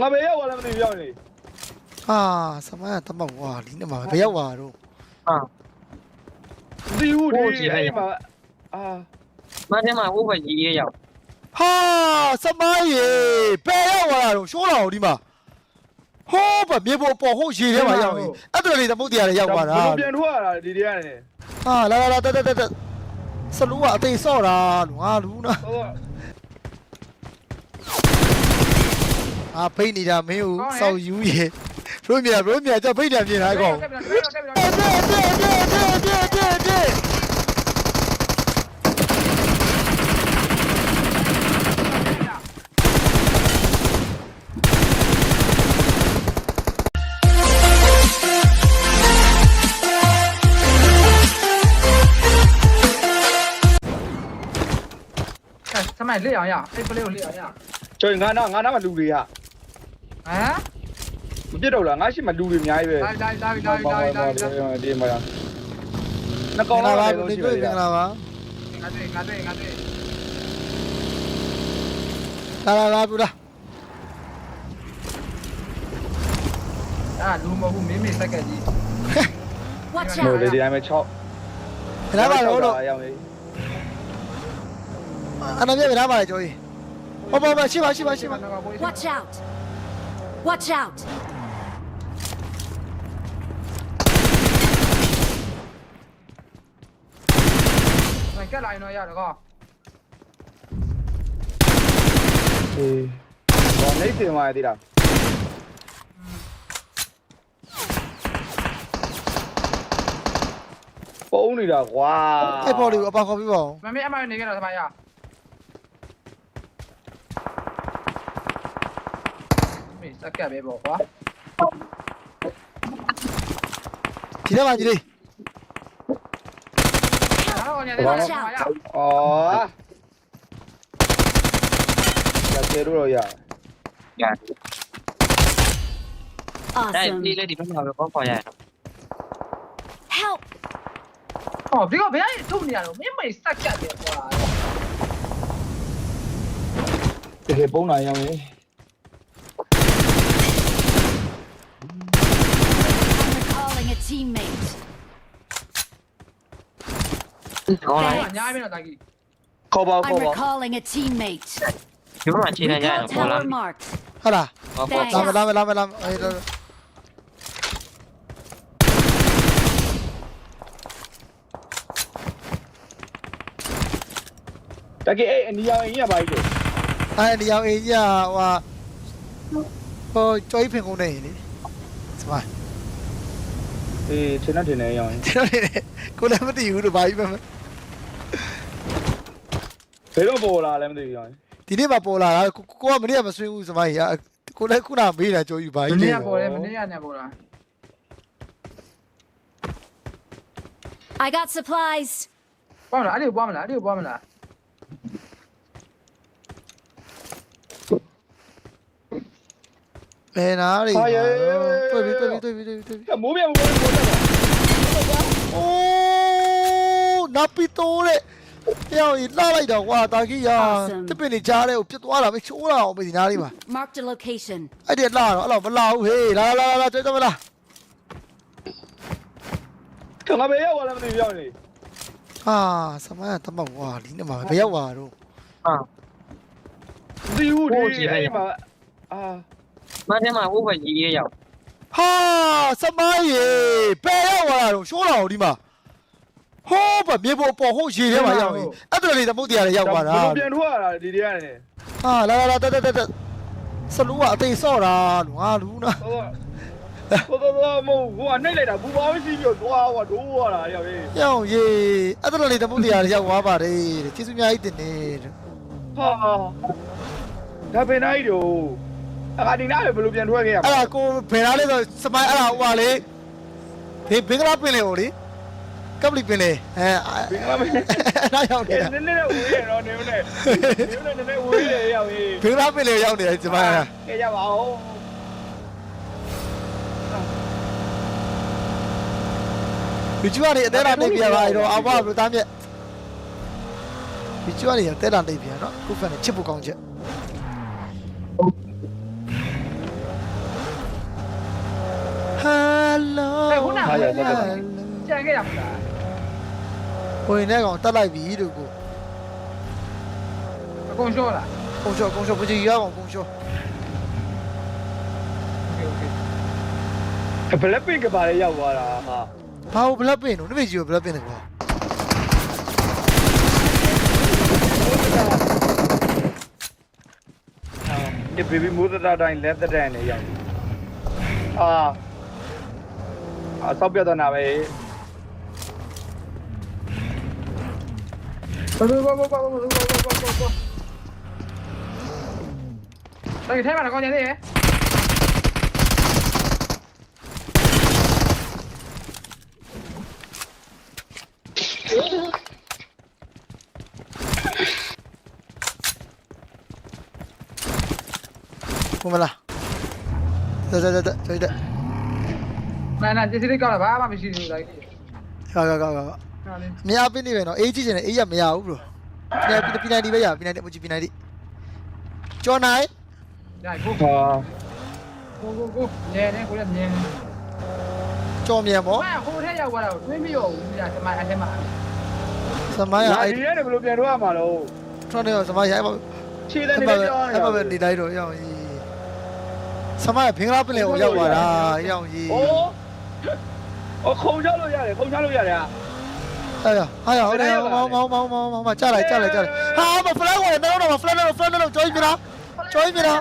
ငါပဲရောက်သွားလည်းမသိဘူးရောက်နေဟာစမန်တမဝါလီနေမှာဘယ်ရောက်သွားတော့ဟာမသိဘူးဟိုဒီကြည့်လိုက်အဲ့မှာအာမင်းမဟုတ်ပဲကြီးရရောက်ဟာစမန်ရေဘယ်ရောက်သွားတော့ရှိုးတော်ဒီမှာဟိုးဗမြေပေါ်ပေါ်ဟိုးရေထဲမှာရောက်ရင်အဲ့တော်လေးသမုတ်တရားရောက်သွားတာဘယ်လိုပြန်ထွက်ရတာဒီတရားနဲ့ဟာလာလာလာတက်တက်တက်စလူကအသေးဆော့တာလို့ငါလူနာဟော အာဖိတ်နေတာမင်းကိုစောက်ယူရေဘရိုမြာဘရိုမြာကြောက်ဖိတ်တယ်မြင်တာကောင်ကပ်ပြီးတော့ကပ်ပြီးတော့တဲ့တဲ့တဲ့တဲ့တဲ့တဲ့ဆမိုင်လက်အောင်ရအဲ့ပလေးကိုလက်အောင်ရကျွန်တော်ငါနာငါနာမှာလူတွေက ဟမ်မပြစ်တော့လားငါရှိမှလူတွေအများကြီးပဲလာလာလာလာလာလာလာဒီမှာနှကောင်လာလာပါပါနေတွေ့ပြန်လာပါငါတွေ့ငါတွေ့ငါတွေ့လာလာလာဘူးလားအာလူမဟုတ်မင်းမေစက်ကကြီး Watch ဟို out! လေဒီတိုင်းပဲ6လာပါတော့လို့ရောက်နေအနာပြလာပါလေကျော်ကြီးဟောပါပါရှိပါရှိပါရှိပါ Watch out! Watch out! ဆန်ကက်လာရင်တော့ရတော့ကောအေးဘာနေတင်มาသေးတာပုံနေတာကွာအဲ့ပေါ်လေးကိုအပါခေါ်ပြီးပါဦး မမေ အမနေကြတော့ဆမိုင်ရမေစက်ကက်ပဲပေါ့ကွာ ဒီထဲမှာကြီးလေး ဟာတော့ညနေတော့ဆမိုင်ရ อ๋ออยากเจอด้วยอ่ะ ရဒါ Awesome! ဒီလေးဒီဘက်မှာပဲပေါ်ပေါ်ရ Help! ဟောဒီကဘယ်ကနေထုတ်နေရတော့မင်းမေစက်ကက်ပဲကွာ เฮ้ยปุ้งหน่อย teammate. Có Có này, bản nhai bên là tài gì? khô bao I'm khô bao recalling a teammate. Chúng bạn chỉ là nhai Recall là khô tower lắm marked. Hả? Có khô Thanks. Làm rồi, làm rồi, làm rồi, làm rồi. Ê, rồi, rồi. Tại cái ê, anh đi giao anh nhà bài rồi Ai đi giao ý nhà và... Ờ, cho ít phiền cùng này đi. အေးထင်တော့ထင်နေရအောင်ကျွန်တော်လည်းကိုလည်းမသိဘူးလို့ဘာကြီးမှမဘယ်တော့ပေါ်လာလဲမသိဘူးရအောင်ဒီနေ့မှပေါ်လာတာကိုကိုကမနေ့ကမဆွေးဘူးစမိုင်းရကိုလည်းခုနမေးတာကြိုးယူဘာမကြီးလဲနေ့ကပေါ်တယ်မနေ့ကနဲ့ပေါ်တာ I got supplies. ပွားမလားအဲ့ဒီကိုပွားမလားအဲ့ဒီကိုပွားမလား Bè nó đi. Thôi ờ, vậy. Tôi bị tôi bị tôi bị tôi bị tôi bị. Cả múa bè múa bè. Napito đấy. Yo, ít la lại đâu quá, ta kia. Thế bên này cha đấy, chết quá là mấy chỗ nào bên nào đi mà. Mark the location. Ai điện la nó, lão vẫn lao hề, la la la chơi cho mình la. Thằng bé yêu là mình yêu đi. À, sao mà tao bảo quả lý nữa mà bé yêu à đâu. À. Diu đi, em mà. À. မှာဘယ်ရောက်သွားတော့ဟာမသိဘူးဒီအဲ့မှာအာမင်းမဟုတ်ပဲကြီးရရောက်ဟာစမန်ရေဘယ်ရောက်သွားတော့ရှိုးတော်ဒီမှာဟိုးဗမြေပေါ်ပေါ်ဟိုးရေထဲမှာရောက်ရင်အဲ့တော်လေးသမုတ်တရားလည်းရောက်သွားတာဘယ်လိုပြန်ထွက်ရတာဒီတရားနဲ့ဟာလာလာလာတက်တက်တက်စလူကအသေးဆော့တာလို့ငါလူနာဟောဟောဟောမဟုတ်ဟိုကနှိမ့်လိုက်တာဘူပေါင်းစီးပြီးတော့သွားဟောဒိုးရတာရောက်ရေးရောင်ရေအဲ့တော်လေးသမုတ်တရားလည်းရောက်သွားပါတယ်တဲ့ကျေးဇူးများကြီးတင်နေတဲ့ဟာဒါပင်နိုင်တို့ အခါဒီနားဘယ်လိုပြန်ထွက်ခဲ့ရမအဲ့လဲဒါကိုဘယ်လားလဲဆိုစမိုင်းအဲ့ဒါဟိုပါလေဒီဘင်္ဂလားပင်လေဟိုလေကပ်လီပင်လေအဲဘင်္ဂလားမင်းအဲ့ဒါရောက်နနေတာည်းနည်းနဲ့ဝေးရတော့နေမနဲ့နေမနဲ့နည်းနည်းဝေးရရောက်ရေးဘင်္ဂလားပင်လေရောက်နေတယ်စမိုင်းကကဲကြပါဦးဒီကျွားနေအသေးတာနေပြပါတော့အဘဘလို့သားမြက်ဒီကျွားနေအသေးတာနေပြနော်ခုဖက်နေချစ်ဖို့ကောင်းချက် လုံးအဲ့ခုနကကြံခဲ့ရမလားဝင်တဲ့ကောင်တက်လိုက်ပြီတို့ကိုအကုန်ရှော့လားကုန်းချောကုန်းချောပူကြီးရအောင်ကုန်းချောဘလက်ပင်ကပါလေရောက်သွားတာဟာဘာလို့ဘလက်ပင်လို့နမေကြီးကဘလက်ပင်လဲကွာဒီဘေဘီမိုးသတာတိုင်းလက်သတဲ့နဲ့ရောက်အာ અસભ્યતા ના આવે Tôi thế mà là con nhà gì ấy. Không phải là. Rồi rồi rồi rồi rồi နေသေးရဲ့ဘုမလားဒါဒါဒါဒါဒါဒါနာနာစစ်စစ်ကောက်လာဘာမှမရှိဘူးလိုက်ကာကာကာကာဟာလေမရပင်းနေပဲနော်အေးကြည့်ချင်တယ်အေးရမရဘူးဘရိုပြန်ပြပြနိုင်ဒီပဲရပြနိုင်တယ်မကြည့်ပြနိုင်ဒီကျော်နိုင်ညကိုဟာကိုကိုကိုညနေကိုလည်းညနေကျော်မြန်ပေါ့ဘာဟိုထဲရောက်သွားတော့တွင်းမရောဘူးညဒီမှာအထဲမှာစမိုင်းရငါအဲ့ဒီရဲနေဘယ်လိုပြန်တော့မှာလို့ထွန်းနေစမိုင်းရအဲ့ခြေတဲ့အဲ့နေမှာပြောအဲ့မှာပဲနေလိုက်တော့ရောက်ကြီးစမိုင်းဘင်္ဂလားပင်လေကိုရောက်သွားတာရောက်ကြီးအိုး 哦，空下路下来，空下路下来啊！哎呀哎呀ဟုတ်တယ်မောင်းမောင်းမောင်းမောင်းမောင်းမကြလိုက်ကြလိုက်ကြလိုက်ဟာမဖလန်ဝင်မလုံးတော့မဖလန်တော့ဖလန်တော့ကြိုင်းပြလားကြိုင်းပြလား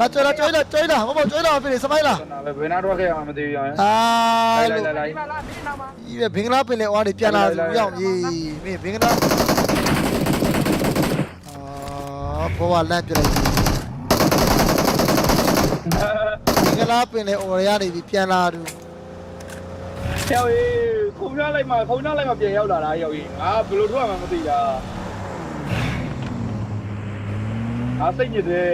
လာကြလာကြလာကြလာဟောမကြလာပြီစမိုင်းလားဘယ်နာတော့ခဲ့အောင်မသိဘူးအောင်အာလိုက်လိုက်လိုက်ဒီဘင်္ဂလားပင်လေအော်နေပြန်လာသူရောက်ရေးမင်းဘင်္ဂလားအာဘောကလန့်ပြလိုက် လားပင်လေအော်ရရနေပြီပြန်လာသူယောက်ကြီးခုံရလိုက်မှခုံရလိုက်မှပြန်ရောက်လာတာယောက်ကြီးငါဘယ်လိုထွက်မှမသိတာငါစိတ်ညစ်တယ်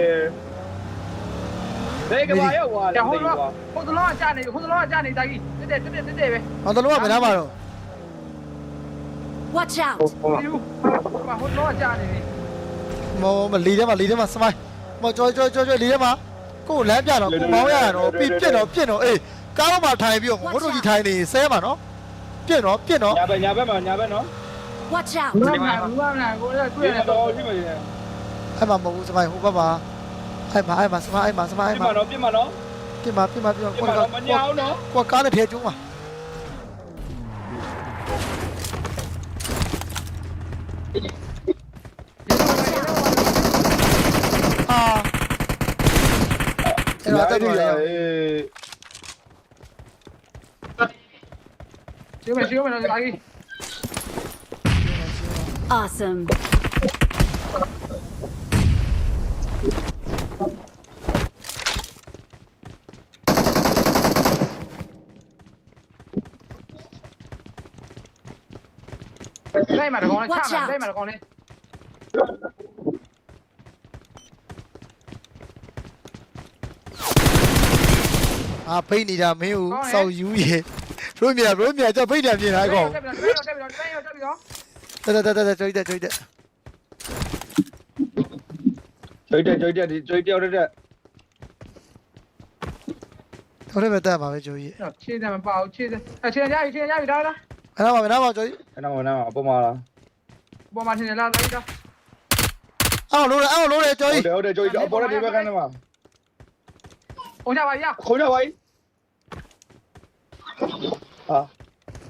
ဒေကဘာရောက်သွားတယ်ဟိုတော့ဟိုတော့ကြာနေဟိုတော့ကြာနေတိုက်ကြီးတက်တက်တက်တက်ပဲဟောတလုံးကဘယ်နားမှာတော့ Watch out ဟိုတော့ကြာနေမောမလီထဲမှာလီထဲမှာစမိုင်းမောကြောကြောကြောကြောလီထဲမှာ ကိုလမ်းပြတော့ကိုမောင်းရတော့ပြပြတော့ပြတော့အေးကားတော့မှထိုင်ပြီးတော့ငိုတို့ကြီးထိုင်နေဆဲမှာနော်ပြတော့ပြတော့ညာဘက်ညာဘက်မှာညာဘက်နော် Watch out! ဘူးမလားဘူးမလားကိုလည်းတွေ့တွေ့ရရတော့တော့ရှိမယ်အဲ့မှာမဟုတ်ဘူးစမိုင်းဟိုဘက်မှာအဲ့မှာအဲ့မှာစမိုင်းအဲ့မှာစမိုင်းပြအဲ့မမှာနော်ပြမနော်ပြမှာပြမှာပြမှာပြကိုမကနော်မညာအောင်နော်ကိုကားနဲ့ထဲကျုံးမှာအာ Sígueme, sígueme, no llega aquí. Awesome. Dai marcone, ciao, dai marcone. အာဖိတ်နေတာမင်းကိုစောက်ယူရေရိုးမြရိုးမြကြဖိတ်တယ်ပြင်လာကောတက်ပြီးတော့တက်ပြီးတော့တက်ပြီးတော့တက်ပြီးတော့တက်တက်တက်တက်ကြွိတက်ကြွိတက်ကျွိတ်တယ်ကျွိတ်တယ်ဒီကျွိတ်တယောက်တက်တက်တော်တယ်ပဲတက်ပါပဲကြွိကြီးခြေတယ်မပါဘူးခြေတယ်အခြေရပြီခြေရပြီဒါလားအဲ့တော့မနာပါကြွိအဲ့တော့နော်အပေါ်မှာလားပေါ်မှာထင်တယ်လားတိုက်တော့အော်လို့အော်လို့ကြွိဟုတ်တယ်ဟုတ်တယ်ကျွိတ်အပေါ်တဲ့ဒီဘက်ကနေမှာဟိုကြပါရခုံချပါ යි ဟာ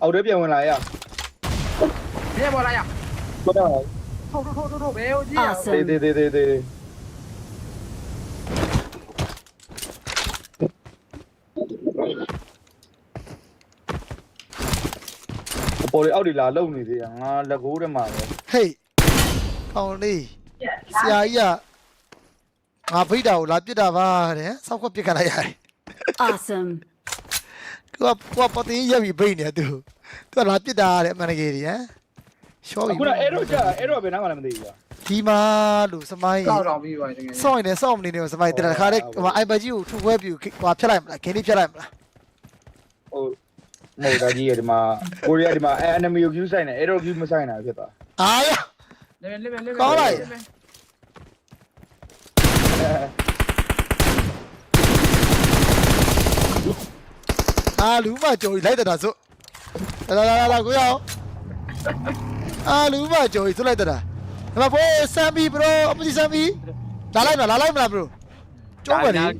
အောက်ထဲပြန်ဝင်လာရမြဲပေါ်လာရဟုတ်တယ်ထုတ်ထုတ်ထုတ်ထုတ်ဘယ်ဟိုကြည့်ရတေးတေးတေးတေးတေးအပေါ်လေအောက်ဒီလာလုံနေသေးတာငါလက်ကိုးထဲမှာပဲဟေးကောင်းလေးဆရာကြီးကငါဖိတ်တာကိုလာပြစ်တာပါတဲ့စောက်ခွက်ပြစ်ခလိုက်ရတယ် Awesome. ကိုကကိုကပတင်းရက်ပြီးဖိတ်နေသူသူကလာပြစ်တာတဲ့အမှန်တကယ်ကြီးဟမ်ရှော့ပြီအခုနအဲ့တော့ကြာအဲ့တော့ဘယ်နားမှလည်းမသိဘူးကွာဒီမှာလို့စမိုင်းကောက်တော့ပြီးပါတကယ်စောင့်နေစောင့်နေနေစမိုင်းတခါတည်းဟိုအိုင်ဘတ်ကြီးကိုထူခွဲပြီးဟိုဖြတ်လိုက်မလားခင်းလေးဖြတ်လိုက်မလားဟိုမဟုတ်တာကြီးရဒီမှာကိုရီးယားဒီမှာ enemy ကို view ဆိုင်နေအဲ့တော့ view မဆိုင်တာဖြစ်သွားအာရလေလေလေကောင်းလိုက် ဟေး အဲ့ ကောင်း ဒါ လိုက် ကြီး ဟေး အဲ့ ဟေး အဲ့ ဟေး အဲ့ အာလူမကြော်ကြီးလိုက်တတာစို့လာလာလာလာကိုရအောင်အာလူမကြော်ကြီးစို့လိုက်တတာဒီမှာဖိုးဆမ်ဘီဘရိုအပစီဆမ်ဘီလာလိုက်မလားလာလိုက်မလားဘရိုကျုံးပါလေအဲ့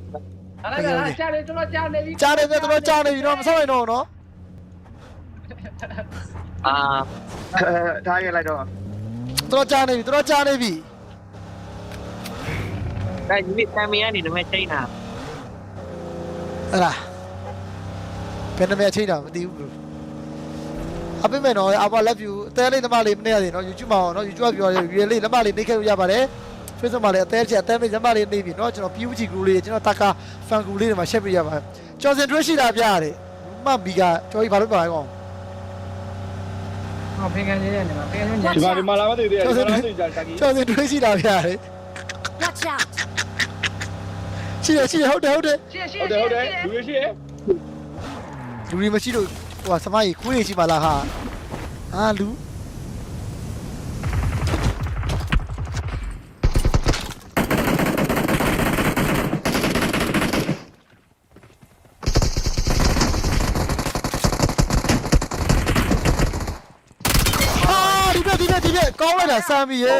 ဒါကြားတယ်တော်တော်ကြားနေပြီကြားနေပြီတော်တော်ကြားနေပြီတော့မဆောက်ရင်တော့နော်အာထားရလိုက်တော့တော်တော်ကြားနေပြီတော်တော်ကြားနေပြီဒါဒီနေ့ဆမ်မီကနေနမဲချိန်တာဟဲ့လား ဘယ်နှမချိန်တာမသိဘူးဘရိုအပိမဲ့နော်အဘလက်ဖြူအသေးလေးသမားလေးမနေရသေးနော် YouTube မှာနော် YouTube ပြောတယ် real လေးလက်မလေးနေခဲ့လို့ရပါတယ် Facebook မှာလည်းအသေးချက်အသေးလေးလက်မလေးနေပြီနော်ကျွန်တော် PUBG group လေးကျွန်တော်တာကာ fan group လေးတွေမှာ share ပေးရပါတယ်ကျော်စင်တွဲရှိတာပြရတယ်မမီကကျော်ကြီးဘာလို့ပြောလဲကောင်ဟောဖေကန်ကြီးရဲ့နေမှာဖေကန်ကြီးညဒီမှာဒီမှာလာမသိသေးတယ်ဒီမှာလာမသိကြတာကြီးကျော်စင်တွဲရှိတာပြရတယ် Watch out! ရှိတယ်ရှိတယ်ဟုတ်တယ်ဟုတ်တယ်ရှေ့ရှေ့ဟုတ်တယ်ဟုတ်တယ်လူရရှိရဲ့ လူတွေမရှိလို့ဟိုကစမကြီးခွေးရှိပါလားဟာအာလူအာဒီပြဒီပြဒီပြကောင်းလိုက်တာဆမ်မီရေ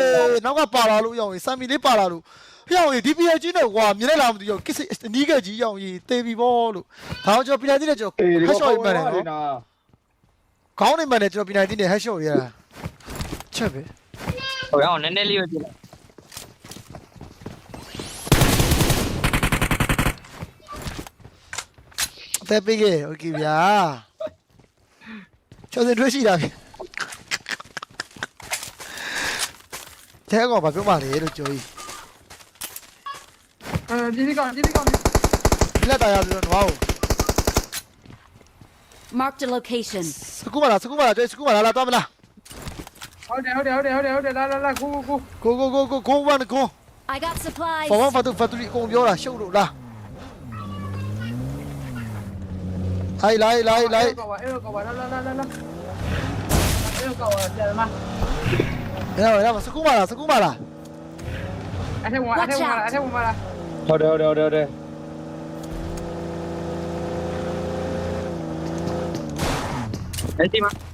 နောက်ကပါလာလို့ရောင်းရင်ဆမ်မီလေးပါလာလို့ ဖျောင်းရေဒီပီအကြီးနဲ့ကွာမြင်လိုက်လားမသိရောကစ်အနီးကကြီးရောင်းရင်တေးပြီပေါ့လို့ဒါတော့ကျွန်တော်ပီနိုင်တိနဲ့ကျွန်တော် အေးဒီ ဟက်ရှော့ ကော ရေးမှန်းတယ်နော် နော် ခေါင်းနေမှန်းတယ်ကျွန်တော်ပီနိုင်တိနဲ့ဟက်ရှော့ရေးရတာချက်ပဲ ဟိုအောင်နည်းနည်းလေးပဲကြည့်လိုက် အသက်ပေးခဲ့โอเคဗျာကျော်စင်ထွေးရှိတာပြီတဲကောင်ဘာပြောမှလဲလို့ကျော်ကြီး အဲဒီဒီကောင်ဒီဒီကောင်လက်တာရပြီးတော့နွားကို Marked a location. စကူမလားစကူမလားကျော်စကူမလားလာတော့မလားဟုတ်တယ်ဟုတ်တယ်ဟုတ်တယ်ဟုတ်တယ်ဟုတ်တယ်လာလာလာကူကူကိုကိုကိုကိုကိုဝန်ကို I got supplies. ဖဝဖတ်တူဖတ်တူအကုန်ပြောတာရှုပ်လို့လားဟိုင်လိုက်လိုက်လိုက်ကောပါအဲ့လိုကောပါလာလာလာလာအဲ့လို ကောပါကျတယ်မရပါရပါစကူမလားစကူမလားအဲ့ထက်ဝင်အဲ့ထက်ဝင်အဲ့ထက်ဝင်လာ ဟုတ်တယ်ဟုတ်တယ်ဟုတ်တယ်ဟုတ်တယ် အဲ့ဒီမှာ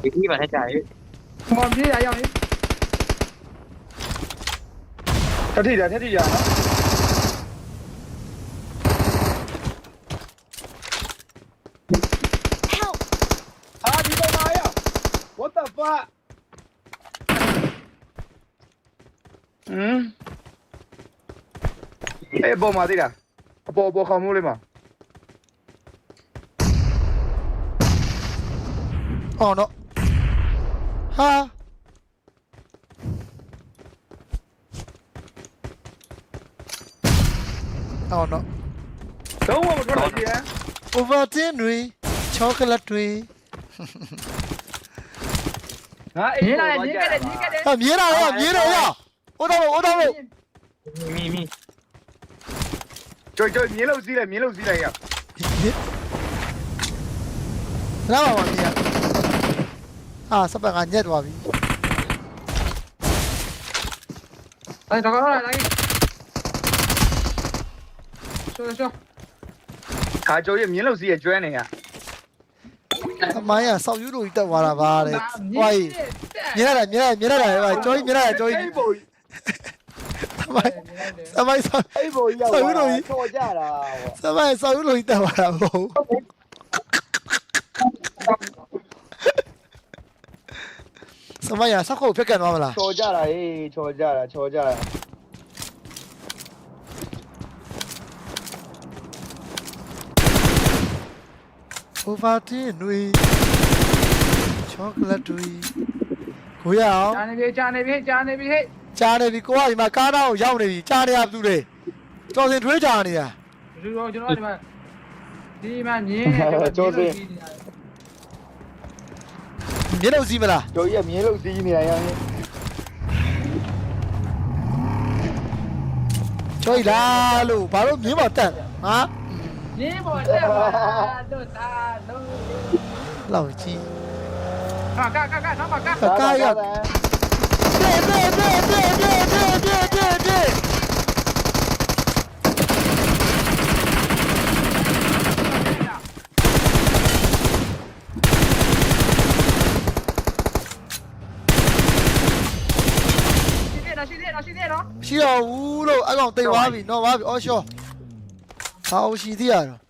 ဒီကြီးပါနဲ့ကြာရေး မော်ပြေးရအောင်လေ ထထီတာထထီတာ Help! ဟာဒီကောင်မရ what the fuck ဟမ်အေးပေါ်မှာသေးတာအပေါ်အပေါ်ခေါင်းမိုးလေးမှာအော်နော်ဟာအော်နော်တော့မထွက်လာကြည့် Ovaltine တွေချောကလက်တွေ ငါညအေးင်းလာညင်းခဲ့တယ်ညင်းခဲ့တယ်ဟာမြင်လာရောမြင်လာရောဟိုတော့ဟိုတော့မီမီကြွကြွမြင်းလို့စီးလိုက်မြင်းလို့စီးလိုက်ရလာပါမမြင်အာစပတ်ကညက်သွားပြီအဲ့တော့လာလာဆိုဆိုခါကြိုးရမြင်းလို့စီးရကျွမ်းနေရ အမိုင်းကစောက်ယူလို့တက်သွားတာပါတဲ့ဟွာကြီးမြင်ရတာမြင်ရတာမြင်ရတာဟိုကျော်ကြီးမြင်ရတာကျော်ကြီးအဲ့ဘိုအမိုင်းအမိုင်းစောက်အဲ့ဘိုရောက်ထော်ကြတာစမိုင်းစောက်ယူလို့တက်သွားတာမဟုတ်စမိုင်းကစောက်ကိုဖက်ကန်သွားမလားထော်ကြတာဟေးထော်ကြတာထော်ကြတာ โอวาตินတွေချောကလက်တွေကိုရအောင် ဂျာနေပြီဂျာနေပြီဂျာနေပြီဟဲ့ ကြားနေပြီကိုကဒီမှာကားသားကိုရောက်နေပြီကြားနေရဘူးလေတော်စင်ထွေးကြားနေတာ လူတော်ကျွန်တော်ဒီမှာဒီမှာမြင်းနေ မျက်လုံးစီးမလား ကြိုးရမြင်းလို့စီးနေရရင် ချောကြီးလားလို့ဘာလို့မြင်းမတက်ဟာ မြင်းပေါ်တက်ပါတို့တာလုံးလောက်ကြီးဟာကကကနောက်ပါကကားရရှိသေးတယ်ရှိသေးတယ်ရှိသေးတ ယ်နော်ရှိတော့ဘူးလို့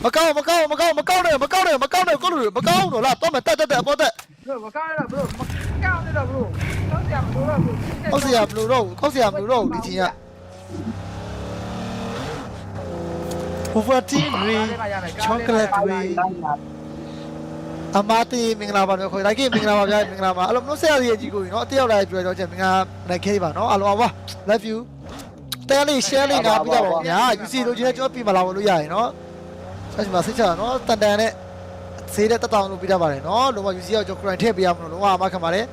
အဲ့ကောင်တိတ်သွားပြီနော်သွားပြီအော်ရှော့ဟာဦးရှိသေးရတော့မကောက်မကောက်မကောက်မကောက်နဲ့မကောက်နဲ့မကောက်နဲ့ကိုလူမကောက်တော့လားတော့မတက်တက်တက်အပေါ်တက်ဘရိုမကောင်းရတော့ဘရိုမကောင်းရတော့ဘရိုတောင်းစရာမလိုတော့ဘရိုခောက်စရာဘလူတော့ခောက်စရာဘလူတော့ဒီချင်းကဟိုဖာတီရီချောကလက်တွေအမတီမင်္ဂလာပါမျိုးခေါ်လိုက်ကိမင်္ဂလာပါဗျာမင်္ဂလာပါအဲ့လိုမျိုးဆက်ရည်ကြီးကိုကြီးနော်အတယောက်လိုက်ပြောတော့ချက်မင်္ဂလာနိုင်ခဲ့ပါနော်အားလုံးပါ love you တဲလေး share လေးနားပြကြပါဦးခင်ဗျာ UC လိုချင်တဲ့ကြောပြမလာဝင်လို့ရရင်နော်ဆက်စီမှာဆက်ချတာနော်တန်တန်နဲ့ဈေးတဲ့တက်တောင်လို့ပြကြပါတယ်နော်လုံးဝ UC ရောက်ကြော current ထည့်ပေးရမလို့လုံးဝအမခံပါတယ်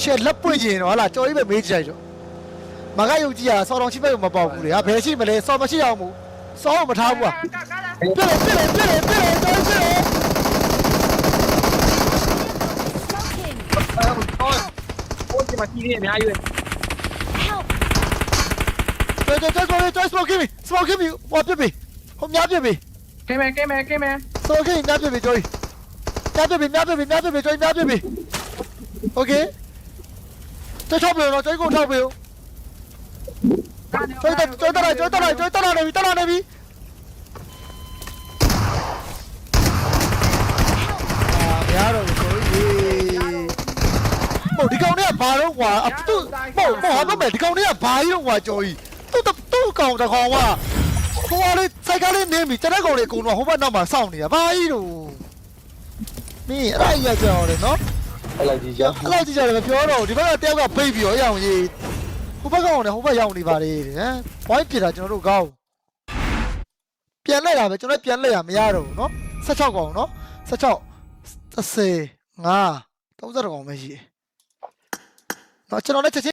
share လက်ပွင့်ရင်တော့ဟလာကြော်ကြီးပဲမေးကြလိုက်တော့မကယုံကြည်ရဆော်တော်ချိပဲမပေါက်ဘူးလေဟာဘယ်ရှိမလဲဆော်မရှိအောင်ဘူးဆော်မထားဘူးอ่ะပြလေပြလေပြလေပြလေဆော်ပြလေအော်ဟိုဒီမှာကြီးနေအများကြီးပဲ Trời trời trời smoke trời smoke kimi. Smoke kimi. What baby? Không nháp baby. Cái mẹ cái mẹ cái mẹ. Smoke kimi nháp baby rồi. Nháp baby nháp baby nháp baby rồi nháp baby. Ok. Chơi shop rồi nó chơi cùng shop rồi. Chơi tao chơi tao này chơi tao này chơi tao này tao này này. À. Bỏ đi câu đấy à bà đâu quả. Bỏ bỏ hắn nó mẹ đi câu đấy à bà đâu quả trời. ဟာတော့မယ်ဒီကောင်တွေကဘာကြီးတော့ကွာကြော်ကြီးသူ့သူ့ကောင်တကောင်ကဟိုကလေးစိုက်ကားလေးနင်းပြီးတရက်ကောင်လေးအကုန်လုံးဟိုဘက်နောက်မှာစောင့်နေတာဘာကြီးတော့မင်းအဲ့ဒါကြီးရကြအောင်လေနော်အဲ့လိုက်ကြီးရအဲ့လိုကြည့်ကြတယ်မပြောတော့ဘူးဒီဘက်ကတယောက်ကဖိတ်ပြီးတော့ရအောင်ကြီးဟိုဘက်ကောင်လည်းဟိုဘက်ရောက်နေပါလေဟမ်ဘိုင်းပြတာကျွန်တော်တို့ကောင်းပြန်လိုက်တာပဲကျွန်တော်ပြန်လိုက်ရမရတော့ဘူးနော်16ကောင်နော်16 30 5 30ကောင်ပဲရှိတယ်နော်ကျွန်တော်လည်းချက်ချင်း